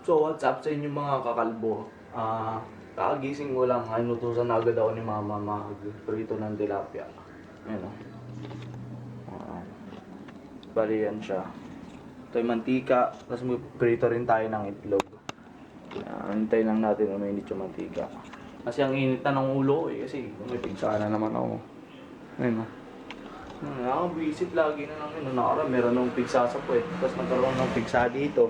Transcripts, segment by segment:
So what's up sa inyo mga kakalbo? Ah, kakagising ko lang, ay nutusan na agad ako ni mama mag-prito ng tilapia. Ayan o. Ah, bali yan siya. Ito yung mantika, tapos prito rin tayo ng itlog. Uh, hintay lang natin na mainit yung mantika. Kasi ang init na ng ulo eh, kasi umipig sana naman ako. Ayun o. Hmm, nakakabwisit lagi na lang yun. Nakara, meron ng pigsa sa puwet. Tapos nagkaroon ng pigsa dito.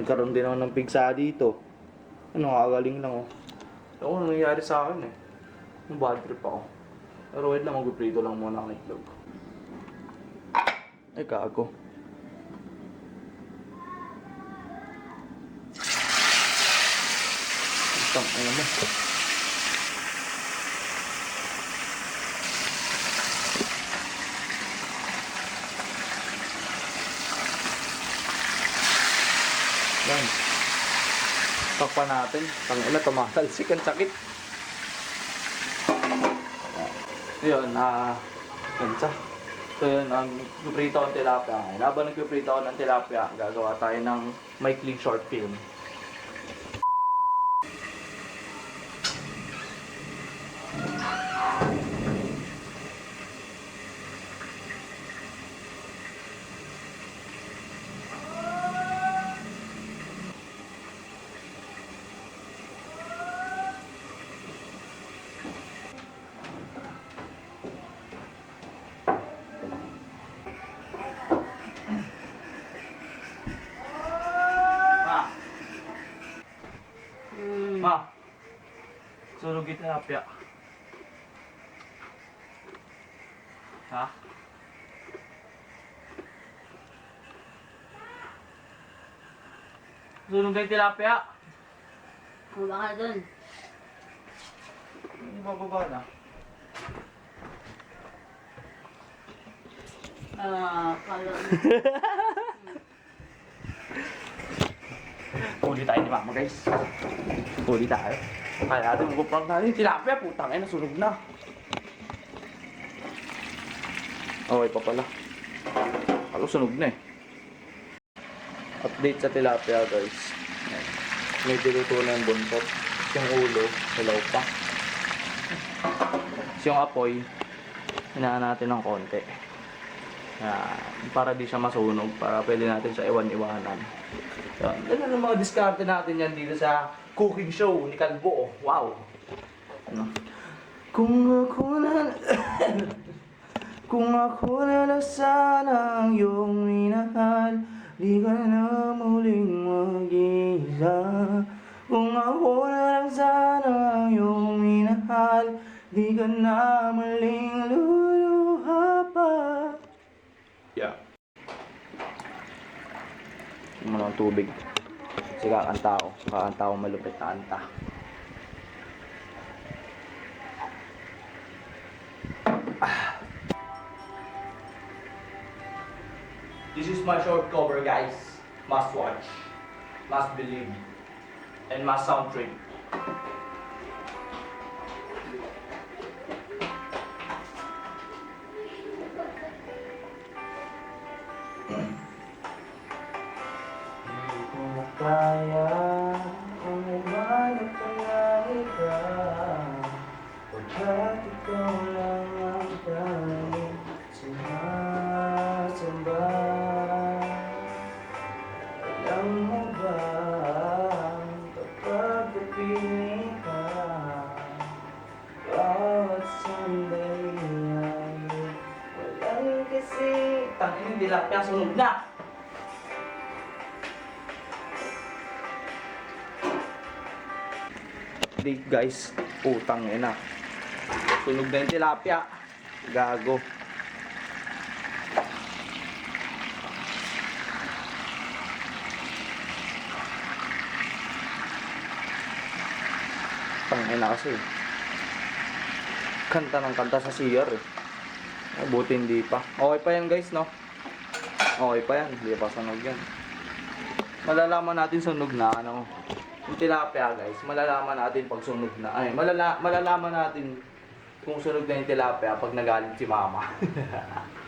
Nagkaroon din ako ng pigsa dito. Ano, nakagaling lang oh. Ako, ano nangyayari sa akin eh. Yung bad trip ako. Pero wait lang, mag-prito lang muna ang itlog. Ay, kago. Itang, ano mo. Yan. Takpan natin. Tangina, tumatalsik ang sakit. Yun, ah, uh, sa. So yun, ang nagpiprito ang tilapia. Habang nagpiprito ng tilapia, gagawa tayo ng maikling short film. Sunog yung tilapia. Ha? Sunog yung tilapia. Wala ka dun. Hindi bababa na. Ah, kala Huli tayo ni Mama guys. Huli tayo. Kaya natin magpaprank natin yung tilapia. Putang ina, sunog na. Okay pa pala. Ako sunog na eh. Update sa tilapia guys. Medyo luto na yung buntot. Yung ulo, hilaw pa. Yung apoy, hinaan natin ng konti. Ayan. Para di siya masunog. Para pwede natin siya iwan-iwanan. Yan. Yan ang mga diskarte natin yan dito sa cooking show ni Kalbo. Wow! Ano? Kung ako na... Kung ako na lang sana ang iyong minahal Di ka na muling mag-isa Kung ako na lang sana ang iyong minahal Di ka na muling luluha pa mo ng tubig. Kasi kakanta ako. Kakanta ako malupit na kanta. This is my short cover guys. Must watch. Must believe. And must sound kaya kung iwanag ka na ikaw Pagkat ikaw lang ang tanging sumasamba Alam mo ba kapag kapiling ka Bawat sandali ay walang kasi Tangin, tilapia, sunog na! Date guys, utang ina. Sunog na yung tilapia. Gago. Tang ina kasi. Kanta ng kanta sa CR eh. Ay, buti hindi pa. Okay pa yan guys, no? Okay pa yan. Hindi pa sunog yan. Malalaman natin sunog na, ano. Tilapia guys, malalaman natin pag sunog na. Ay, malala malalaman natin kung sunog na yung tilapia pag nagalit si mama.